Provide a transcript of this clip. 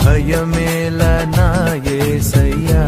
భయమేల నా ఏసయ్యా